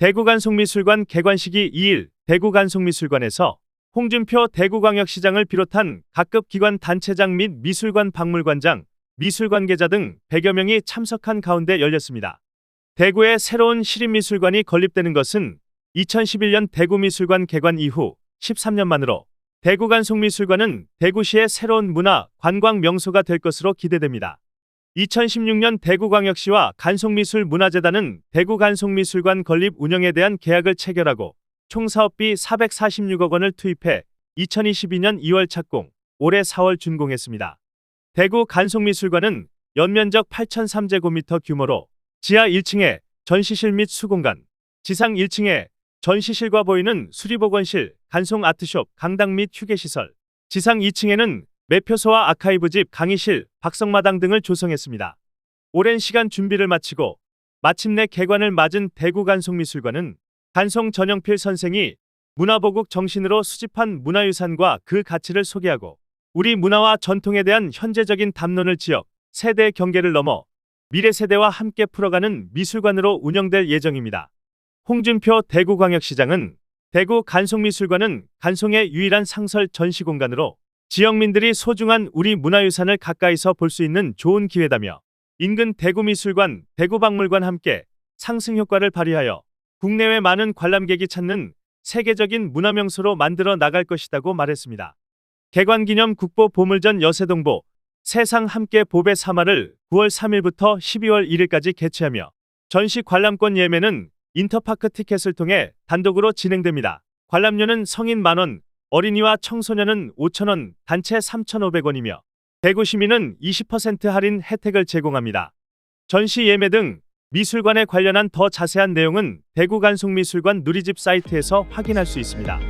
대구간송미술관 개관식이 2일 대구간송미술관에서 홍준표 대구광역시장을 비롯한 각급 기관 단체장 및 미술관 박물관장, 미술관계자 등 100여 명이 참석한 가운데 열렸습니다. 대구의 새로운 시립미술관이 건립되는 것은 2011년 대구미술관 개관 이후 13년 만으로 대구간송미술관은 대구시의 새로운 문화, 관광 명소가 될 것으로 기대됩니다. 2016년 대구광역시와 간송미술문화재단은 대구간송미술관 건립 운영에 대한 계약을 체결하고 총 사업비 446억 원을 투입해 2022년 2월 착공, 올해 4월 준공했습니다. 대구 간송미술관은 연면적 8,003제곱미터 규모로 지하 1층에 전시실 및 수공간, 지상 1층에 전시실과 보이는 수리보건실, 간송 아트숍, 강당 및 휴게시설, 지상 2층에는 매표소와 아카이브집, 강의실, 박성마당 등을 조성했습니다. 오랜 시간 준비를 마치고 마침내 개관을 맞은 대구 간송미술관은 간송 전영필 선생이 문화보국 정신으로 수집한 문화유산과 그 가치를 소개하고 우리 문화와 전통에 대한 현재적인 담론을 지역, 세대 경계를 넘어 미래 세대와 함께 풀어가는 미술관으로 운영될 예정입니다. 홍준표 대구광역시장은 대구 간송미술관은 간송의 유일한 상설 전시 공간으로 지역민들이 소중한 우리 문화유산을 가까이서 볼 수 있는 좋은 기회다며 인근 대구미술관, 대구박물관 함께 상승 효과를 발휘하여 국내외 많은 관람객이 찾는 세계적인 문화명소로 만들어 나갈 것이라고 말했습니다. 개관 기념 국보 보물전 여세동보 세상 함께 보배 3화를 9월 3일부터 12월 1일까지 개최하며 전시 관람권 예매는 인터파크 티켓을 통해 단독으로 진행됩니다. 관람료는 성인 만원, 어린이와 청소년은 5천원, 단체 3,500원이며 대구 시민은 20% 할인 혜택을 제공합니다. 전시 예매 등 미술관에 관련한 더 자세한 내용은 대구 간송미술관 누리집 사이트에서 확인할 수 있습니다.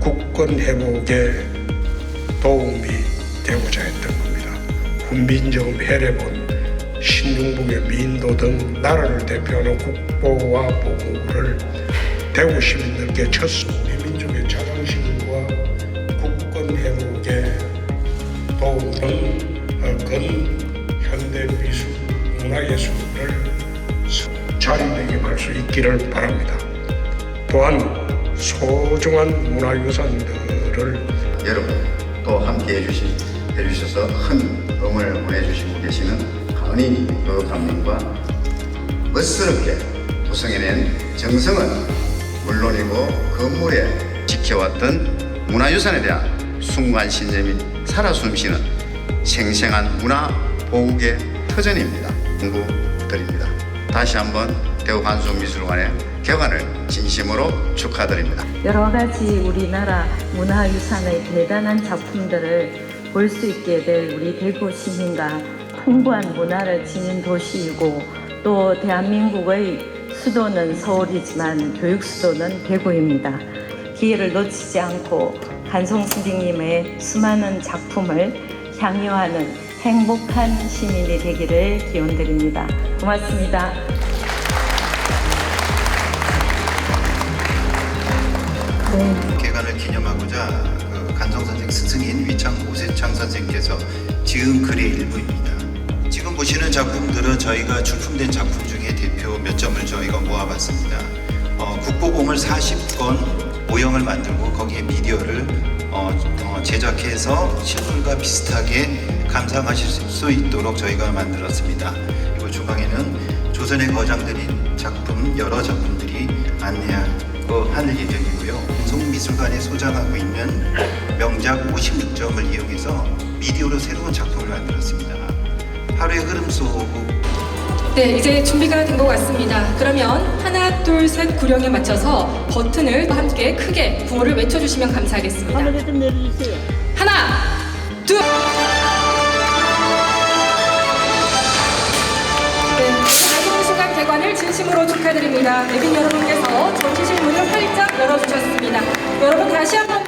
국권 회복에 도움이 되고자 했던 겁니다. 훈민정음 해례본 신중북의 민도 등 나라를 대표하는 국보와 보고를 대구 시민들께 첫 우리 민족의 자존심과 국권 회복에 어, 근 현대 미술 문화예술을 자리매김할 수 있기를 바랍니다. 또한 소중한 문화유산들을 여러분 또 함께 해주시, 해주셔서 큰 응원을 보내주시고 계시는 그 감독과 멋스럽게 구성해낸 정성은 물론이고 건물에 지켜왔던 문화유산에 대한 순간 신념이 살아 숨쉬는 생생한 문화 보국의 터전입니다. 공부 드립니다. 다시 한번 대구 간송미술관의 개관을 진심으로 축하드립니다. 여러 가지 우리나라 문화유산의 대단한 작품들을 볼 수 있게 될 우리 대구 시민과 풍부한 문화를 지닌 도시이고 또 대한민국의 수도는 서울이지만 교육 수도는 대구입니다. 기회를 놓치지 않고 간송 선생님의 수많은 작품을 향유하는 행복한 시민이 되기를 기원드립니다. 고맙습니다. 개관을 기념하고자 그 간성 선생 스승인 위창 오세창 선생께서 지은 글의 일부입니다. 지금 보시는 작품들은 저희가 출품된 작품 중에 대표 몇 점을 저희가 모아봤습니다. 어, 국보공을 40건 모형을 만들고 거기에 미디어를 어, 어, 제작해서 실물과 비슷하게 감상하실 수 있도록 저희가 만들었습니다. 그리고 중앙에는 조선의 거장들인 작품 여러 작품들이 안내하 고 하는 예정이고요. 송미술관에 소장하고 있는 명작 56점을 이용해서 미디어로 새로운 작품을 만들었습니다. 하루의 흐름 속 네, 이제 준비가 된 것 같습니다. 그러면 하나, 둘, 셋 구령에 맞춰서 버튼을 함께 크게 구호를 외쳐주시면 감사하겠습니다. 하나, 둘. 개관을 진심으로 축하드립니다. 내빈 여러분께서 전시실 문을 활짝 열어주셨습니다. 여러분 다시 한번.